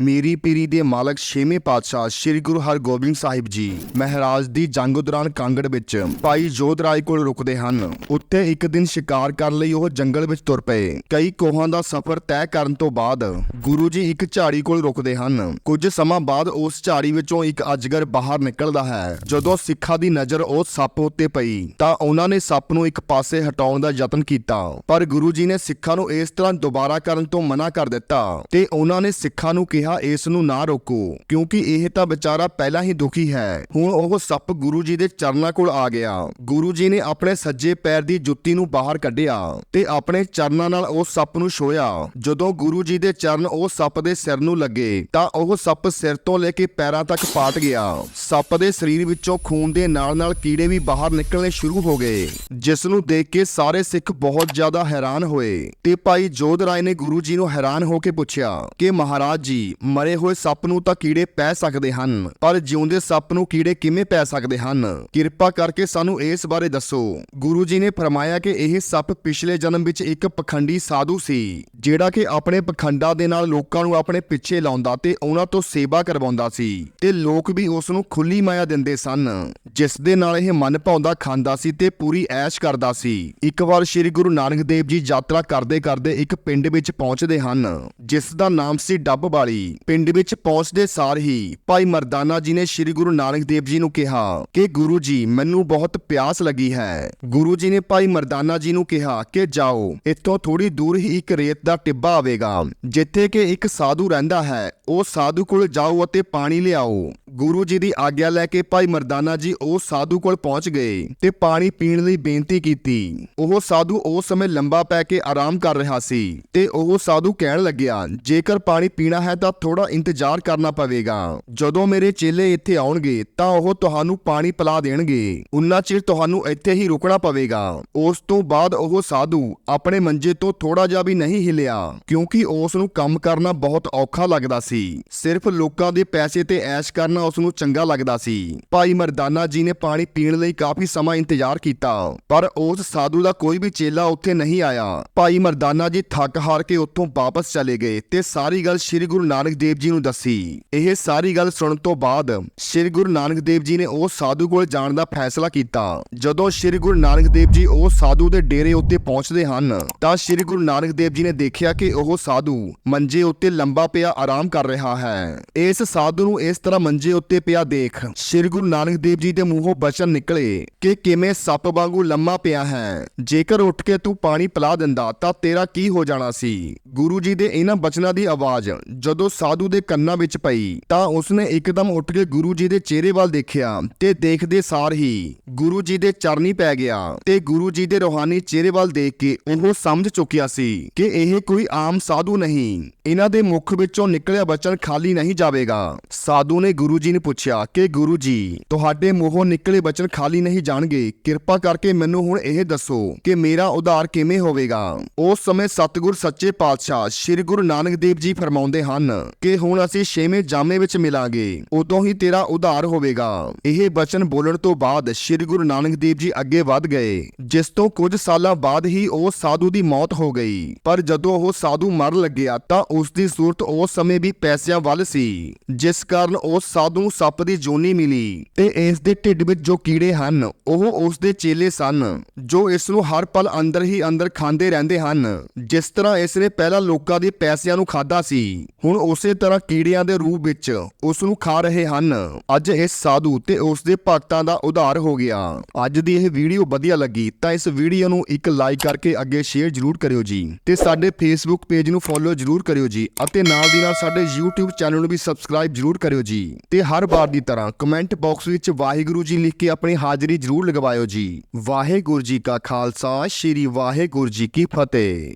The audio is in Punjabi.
ਮੇਰੀ ਪੀਰੀ ਦੇ ਮਾਲਕ ਛੇਵੇਂ ਪਾਤਸ਼ਾਹ ਸ੍ਰੀ ਗੁਰੂ ਹਰਗੋਬਿੰਦ ਸਾਹਿਬ ਜੀ ਮਹਾਰਾਜ ਦੀ ਜੰਗ ਦੌਰਾਨ ਕਾਂਗੜ ਵਿੱਚ ਭਾਈ ਜੋਧ ਰਾਏ ਕੋਲ ਰੁਕਦੇ ਹਨ। ਉੱਥੇ ਇੱਕ ਦਿਨ ਸ਼ਿਕਾਰ ਕਰਨ ਲਈ ਉਹ ਜੰਗਲ ਵਿੱਚ ਤੁਰ ਪਏ। ਕਈ ਕੋਹਾਂ ਦਾ ਸਫ਼ਰ ਤੈਅ ਕਰਨ ਤੋਂ ਬਾਅਦ ਗੁਰੂ ਜੀ ਇੱਕ ਝਾੜੀ ਕੋਲ ਰੁਕਦੇ ਹਨ। ਕੁਝ ਸਮਾਂ ਬਾਅਦ ਉਸ ਝਾੜੀ ਵਿੱਚੋਂ ਇੱਕ ਅਜਗਰ ਬਾਹਰ ਨਿਕਲਦਾ ਹੈ। ਜਦੋਂ ਸਿੱਖਾਂ ਦੀ ਨਜ਼ਰ ਉਹ ਸੱਪ ਉੱਤੇ ਪਈ, ਤਾਂ ਉਹਨਾਂ ਨੇ ਸੱਪ ਨੂੰ ਇੱਕ ਪਾਸੇ ਹਟਾਉਣ ਦਾ ਯਤਨ ਕੀਤਾ। ਪਰ ਗੁਰੂ ਜੀ ਨੇ ਸਿੱਖਾਂ ਨੂੰ ਇਸ ਤਰ੍ਹਾਂ ਦੁਬਾਰਾ ਕਰਨ ਤੋਂ ਮਨਾ ਕਰ ਦਿੱਤਾ ਤੇ ਉਹਨਾਂ ਨੇ ਸਿੱਖਾਂ ਨੂੰ ਕਿਹਾ ਇਸ ਨੂੰ ਨਾ ਰੋਕੋ, ਕਿਉਂਕਿ ਇਹ ਤਾਂ ਵਿਚਾਰਾ ਪਹਿਲਾਂ ਹੀ ਦੁਖੀ ਹੈ। ਹੁਣ ਉਹ ਸੱਪ ਗੁਰੂ ਜੀ ਦੇ ਚਰਨਾਂ ਕੋਲ ਆ ਗਿਆ। ਗੁਰੂ ਜੀ ਨੇ ਆਪਣੇ ਸੱਜੇ ਪੈਰ ਦੀ ਜੁੱਤੀ ਨੂੰ ਬਾਹਰ ਕੱਢਿਆ ਤੇ ਆਪਣੇ ਚਰਨਾਂ ਨਾਲ ਉਸ ਸੱਪ ਨੂੰ ਛੋਇਆ। ਜਦੋਂ ਗੁਰੂ ਜੀ ਦੇ ਚਰਨ ਉਹ ਸੱਪ ਦੇ ਸਿਰ ਨੂੰ ਲੱਗੇ, ਤਾਂ ਉਹ ਸੱਪ ਸਿਰ ਤੋਂ ਲੈ ਕੇ ਪੈਰਾਂ ਤੱਕ ਪਾਟ ਗਿਆ। ਸੱਪ ਦੇ ਸਰੀਰ ਵਿੱਚੋਂ ਖੂਨ ਦੇ ਨਾਲ-ਨਾਲ ਕੀੜੇ ਵੀ ਬਾਹਰ ਨਿਕਲਣੇ ਸ਼ੁਰੂ ਹੋ ਗਏ, ਜਿਸ ਨੂੰ ਦੇਖ ਕੇ ਸਾਰੇ ਸਿੱਖ ਬਹੁਤ ਜ਼ਿਆਦਾ ਹੈਰਾਨ ਹੋਏ। ਤੇ ਭਾਈ ਜੋਧ ਰਾਏ ਨੇ ਗੁਰੂ ਜੀ ਨੂੰ ਹੈਰਾਨ ਹੋ ਕੇ ਪੁੱਛਿਆ ਕਿ ਮਹਾਰਾਜ ਜੀ ਮਰੇ ਹੋਏ ਸੱਪ ਨੂੰ ਤਾਂ ਕੀੜੇ ਪੈ ਸਕਦੇ ਹਨ, ਪਰ ਜਿਉਂਦੇ ਸੱਪ ਨੂੰ ਕੀੜੇ ਕਿਵੇਂ ਪੈ ਸਕਦੇ ਹਨ? ਕਿਰਪਾ ਕਰਕੇ ਸਾਨੂੰ ਇਸ ਬਾਰੇ ਦੱਸੋ। ਗੁਰੂ ਜੀ ਨੇ ਫਰਮਾਇਆ ਕਿ ਇਹ ਸੱਪ ਪਿਛਲੇ ਜਨਮ ਵਿੱਚ ਇੱਕ ਪਖੰਡੀ ਸਾਧੂ ਸੀ, ਜਿਹੜਾ ਕਿ ਆਪਣੇ ਪਖੰਡਾਂ ਦੇ ਨਾਲ ਲੋਕਾਂ ਨੂੰ ਆਪਣੇ ਪਿੱਛੇ ਲਾਉਂਦਾ ਤੇ ਉਹਨਾਂ ਤੋਂ ਸੇਵਾ ਕਰਵਾਉਂਦਾ ਸੀ ਤੇ ਲੋਕ ਵੀ ਉਸ ਨੂੰ ਖੁੱਲੀ ਮਾਇਆ ਦਿੰਦੇ ਸਨ, ਜਿਸ ਦੇ ਨਾਲ ਇਹ ਮਨ ਭਾਉਂਦਾ ਖਾਂਦਾ ਸੀ ਤੇ ਪੂਰੀ ਐਸ਼ ਕਰਦਾ ਸੀ। ਇੱਕ ਵਾਰ ਸ੍ਰੀ ਗੁਰੂ ਨਾਨਕ ਦੇਵ ਜੀ ਯਾਤਰਾ ਕਰਦੇ ਕਰਦੇ ਇੱਕ ਪਿੰਡ ਵਿੱਚ ਪਹੁੰਚਦੇ ਹਨ, ਜਿਸ ਦਾ ਨਾਮ ਸੀ ਡੱਬ ਵਾਲੀ ਪਿੰਡ ਵਿੱਚ ਪਹੁੰਚਦੇ ਸਾਰ ਹੀ ਭਾਈ ਮਰਦਾਨਾ ਜੀ ਨੇ ਸ੍ਰੀ ਗੁਰੂ ਨਾਨਕ ਦੇਵ ਜੀ ਨੂੰ ਕਿਹਾ ਕਿ ਗੁਰੂ ਜੀ, ਮੈਨੂੰ ਬਹੁਤ ਪਿਆਸ ਲੱਗੀ ਹੈ। ਗੁਰੂ ਜੀ ਨੇ ਭਾਈ ਮਰਦਾਨਾ ਜੀ ਨੂੰ ਕਿਹਾ ਕਿ ਜਾਓ, ਇੱਥੋਂ ਥੋੜੀ ਦੂਰ ਹੀ ਇੱਕ ਰੇਤ ਦਾ ਟਿੱਬਾ ਆਵੇਗਾ, ਜਿੱਥੇ ਕਿ ਇੱਕ ਸਾਧੂ ਰਹਿੰਦਾ ਹੈ। ਉਹ ਸਾਧੂ ਕੋਲ ਜਾਓ ਅਤੇ ਪਾਣੀ ਲਿਆਓ। ਗੁਰੂ ਜੀ ਦੀ ਆਗਿਆ ਲੈ ਕੇ ਭਾਈ ਮਰਦਾਨਾ ਜੀ ਉਹ ਸਾਧੂ ਕੋਲ ਪਹੁੰਚ ਗਏ ਤੇ ਪਾਣੀ ਪੀਣ ਲਈ ਬੇਨਤੀ ਕੀਤੀ। ਉਹ ਸਾਧੂ ਉਸ ਸਮੇਂ ਲੰਬਾ ਪੈ ਕੇ ਆਰਾਮ ਕਰ ਰਿਹਾ ਸੀ ਤੇ ਉਹ ਸਾਧੂ ਕਹਿਣ ਲੱਗਿਆ, ਜੇਕਰ ਪਾਣੀ ਪੀਣਾ ਹੈ ਤਾਂ ਥੋੜਾ ਇੰਤਜ਼ਾਰ ਕਰਨਾ ਪਵੇਗਾ। ਜਦੋਂ ਮੇਰੇ ਚੇਲੇ ਇੱਥੇ ਆਉਣਗੇ, ਤਾਂ ਉਹ ਤੁਹਾਨੂੰ ਪਾਣੀ ਪਿਲਾ ਦੇਣਗੇ। ਉਨਾ ਚਿਰ ਤੁਹਾਨੂੰ ਇੱਥੇ ਹੀ ਰੁਕਣਾ ਪਵੇਗਾ। ਉਸ ਤੋਂ ਬਾਅਦ ਉਹ ਸਾਧੂ ਆਪਣੇ ਮੰਜੇ ਤੋਂ ਥੋੜਾ ਜਿਹਾ ਵੀ ਨਹੀਂ ਹਿਲਿਆ, ਕਿਉਂਕਿ ਉਸ ਨੂੰ ਕੰਮ ਕਰਨਾ ਬਹੁਤ ਔਖਾ ਲੱਗਦਾ ਸੀ। ਸਿਰਫ ਲੋਕਾਂ ਦੇ ਪੈਸੇ ਤੇ ਐਸ਼ ਕਰਨਾ ਉਸ ਨੂੰ ਚੰਗਾ ਲੱਗਦਾ ਸੀ। ਭਾਈ ਮਰਦਾਨਾ ਜੀ ਨੇ ਪਾਣੀ ਪੀਣ ਲਈ ਕਾਫੀ ਸਮਾਂ ਇੰਤਜ਼ਾਰ ਕੀਤਾ, ਪਰ ਉਸ ਸਾਧੂ ਦਾ ਕੋਈ ਵੀ ਚੇਲਾ ਉੱਥੇ ਨਹੀਂ ਆਇਆ। ਭਾਈ ਮਰਦਾਨਾ ਜੀ ਥੱਕ ਹਾਰ ਕੇ ਉੱਥੋਂ ਵਾਪਸ ਚਲੇ ਗਏ ਤੇ ਸਾਰੀ ਗੱਲ ਸ੍ਰੀ ਗੁਰੂ ਨਾਨਕ ਦੇਵ ਜੀ ਨੂੰ ਦੱਸੀ। ਇਹ ਸਾਰੀ ਗੱਲ ਸੁਣਨ ਤੋਂ ਬਾਅਦ ਸ੍ਰੀ ਗੁਰੂ ਨਾਨਕ ਦੇਵ ਜੀ ਨੇ ਉਹ ਸਾਧੂ ਕੋਲ ਜਾਣ ਦਾ ਫੈਸਲਾ ਕੀਤਾ। ਜਦੋਂ ਸ੍ਰੀ ਗੁਰੂ ਨਾਨਕ ਦੇਵ ਜੀ ਉਹ ਸਾਧੂ ਦੇ ਡੇਰੇ ਉੱਤੇ ਪਹੁੰਚਦੇ ਹਨ, ਤਾਂ ਸ੍ਰੀ ਗੁਰੂ ਨਾਨਕ ਦੇਵ ਜੀ ਨੇ ਦੇਖਿਆ ਕਿ ਉਹ ਸਾਧੂ ਮੰਜੇ ਉੱਤੇ ਲੰਬਾ ਪਿਆ ਆਰਾਮ ਕਰ ਰਿਹਾ ਹੈ। ਇਸ ਸਾਧੂ ਨੂੰ ਇਸ ਤਰ੍ਹਾਂ ਮੰਜੇ ਉੱਤੇ ਪਿਆ ਦੇਖ ਸ੍ਰੀ ਗੁਰੂ ਨਾਨਕ ਦੇਵ ਜੀ ਦੇ ਮੂੰਹੋਂ ਬਚਨ ਨਿਕਲੇ ਕਿ ਕਿਵੇਂ ਸੱਪ ਵਾਂਗੂ ਲੰਮਾ ਪਿਆ ਹੈ। ਜੇਕਰ ਉੱਠ ਕੇ ਤੂੰ ਪਾਣੀ ਪਿਲਾ ਦਿੰਦਾ ਤਾਂ ਤੇਰਾ ਕੀ ਹੋ ਜਾਣਾ ਸੀ? ਗੁਰੂ ਜੀ ਦੇ ਇਹਨਾਂ ਬਚਨਾਂ ਦੀ ਆਵਾਜ਼ ਜਦੋਂ ਜਦੋਂ ਸਾਧੂ ਦੇ ਕੰਨਾਂ ਵਿੱਚ ਪਈ, ਤਾਂ ਉਸਨੇ ਇੱਕਦਮ ਉੱਠ ਕੇ ਗੁਰੂ ਜੀ ਦੇ ਚਿਹਰੇ ਵੱਲ ਦੇਖਿਆ ਤੇ ਦੇਖਦੇ ਸਾਰ ਹੀ ਗੁਰੂ ਜੀ ਦੇ ਚਰਨੀ ਪੈ ਗਿਆ ਤੇ ਗੁਰੂ ਜੀ ਦੇ ਰੋਹਾਨੀ ਚਿਹਰੇ ਵੱਲ ਦੇਖ ਕੇ ਉਹ ਸਮਝ ਚੁੱਕਿਆ ਸੀ ਕਿ ਇਹ ਕੋਈ ਆਮ ਸਾਧੂ ਨਹੀਂ। ਇਹਨਾਂ ਦੇ ਮੁਖ ਵਿੱਚੋਂ ਨਿਕਲਿਆ ਬਚਨ ਖਾਲੀ ਨਹੀਂ ਜਾਵੇਗਾ। ਸਾਧੂ ਨੇ ਗੁਰੂ ਜੀ ਨੂੰ ਪੁੱਛਿਆ ਕਿ ਗੁਰੂ ਜੀ, ਤੁਹਾਡੇ ਮੂੰਹੋਂ ਨਿਕਲੇ ਬਚਨ ਖਾਲੀ ਨਹੀਂ ਜਾਣਗੇ। ਕਿਰਪਾ ਕਰਕੇ ਮੈਨੂੰ ਹੁਣ ਇਹ ਦੱਸੋ ਕਿ ਮੇਰਾ ਉਧਾਰ ਕਿਵੇਂ ਹੋਵੇਗਾ। ਉਸ ਸਮੇਂ ਸਤਿਗੁਰ ਸੱਚੇ ਪਾਤਸ਼ਾਹ ਸ੍ਰੀ ਗੁਰੂ ਨਾਨਕ ਦੇਵ ਜੀ ਫਰਮਾਉਂਦੇ ਹਨ ਕਿ ਹੁਣ ਅਸੀਂ ਛੇਵੇਂ ਜਾਮੇ ਵਿੱਚ ਮਿਲਾਂਗੇ। ਉਦੋਂ ਹੀ ਤੇਰਾ ਉਧਾਰ ਹੋਵੇਗਾ। ਇਹ ਬਚਨ ਬੋਲਣ ਤੋਂ ਬਾਅਦ ਸ੍ਰੀ ਗੁਰੂ ਨਾਨਕ ਦੇਵ ਜੀ ਅੱਗੇ ਵਧ ਗਏ। ਜਿਸ ਤੋਂ ਕੁਝ ਸਾਲਾਂ ਬਾਅਦ ਹੀ ਉਹ ਸਾਧੂ ਦੀ ਮੌਤ ਹੋ ਗਈ। ਪਰ ਜਦੋਂ ਉਹ ਸਾਧੂ ਮਰ ਲੱਗਿਆ ਤਾਂ ਉਸ ਦੀ ਸੂਰਤ ਉਸ ਸਮੇਂ ਵੀ ਪੈਸਿਆਂ ਵੱਲ ਸੀ। ਜਿਸ ਕਾਰਨ ਉਸ ਸਾਧੂ ਨੂੰ ਸੱਪ ਦੀ ਜੋਨੀ ਮਿਲੀ। ਤੇ ਇਸ ਦੇ ਢਿੱਡ ਵਿੱਚ ਜੋ ਕੀੜੇ ਹਨ, ਉਹ ਉਸ ਦੇ ਚੇਲੇ ਸਨ, ਜੋ ਇਸ ਨੂੰ ਹਰ ਪਲ ਅੰਦਰ ਹੀ ਅੰਦਰ ਖਾਂਦੇ ਰਹਿੰਦੇ ਹਨ। ਜਿਸ ਤਰ੍ਹਾਂ ਇਸ ਨੇ ਪਹਿਲਾਂ ਲੋਕਾਂ ਦੇ ਪੈਸਿਆਂ ਨੂੰ ਖਾਦਾ ਸੀ, ਹੁਣ ਉਸੇ ਤਰ੍ਹਾਂ ਕੀੜਿਆਂ ਦੇ ਰੂਪ ਵਿੱਚ ਉਸ ਨੂੰ ਖਾ ਰਹੇ ਹਨ। ਅੱਜ ਇਸ ਸਾਧੂ ਤੇ ਉਸ ਦੇ ਭਗਤਾਂ ਦਾ ਉਧਾਰ ਹੋ ਗਿਆ। ਅੱਜ ਦੀ ਇਹ ਵੀਡੀਓ ਵਧੀਆ ਲੱਗੀ ਤਾਂ ਇਸ ਵੀਡੀਓ ਨੂੰ ਇੱਕ ਲਾਈਕ ਕਰਕੇ ਅੱਗੇ ਸ਼ੇਅਰ ਜਰੂਰ ਕਰਿਓ ਜੀ। ਤੇ ਸਾਡੇ ਫੇਸਬੁੱਕ ਪੇਜ ਨੂੰ ਫੋਲੋ ਜਰੂਰ ਕਰਿਓ ਜੀ ਅਤੇ ਨਾਲ ਦੀ ਨਾਲ ਸਾਡੇ YouTube ਚੈਨਲ ਨੂੰ ਵੀ ਸਬਸਕ੍ਰਾਈਬ ਜਰੂਰ ਕਰਿਓ ਜੀ। ਤੇ ਹਰ ਵਾਰ ਦੀ ਤਰ੍ਹਾਂ ਕਮੈਂਟ ਬਾਕਸ ਵਿੱਚ ਵਾਹਿਗੁਰੂ ਜੀ ਲਿਖ ਕੇ ਆਪਣੀ ਹਾਜ਼ਰੀ ਜਰੂਰ ਲਗਵਾਇਓ ਜੀ। ਵਾਹਿਗੁਰੂ ਜੀ ਕਾ ਖਾਲਸਾ, ਸ੍ਰੀ ਵਾਹਿਗੁਰੂ ਜੀ ਕੀ ਫਤਿਹ।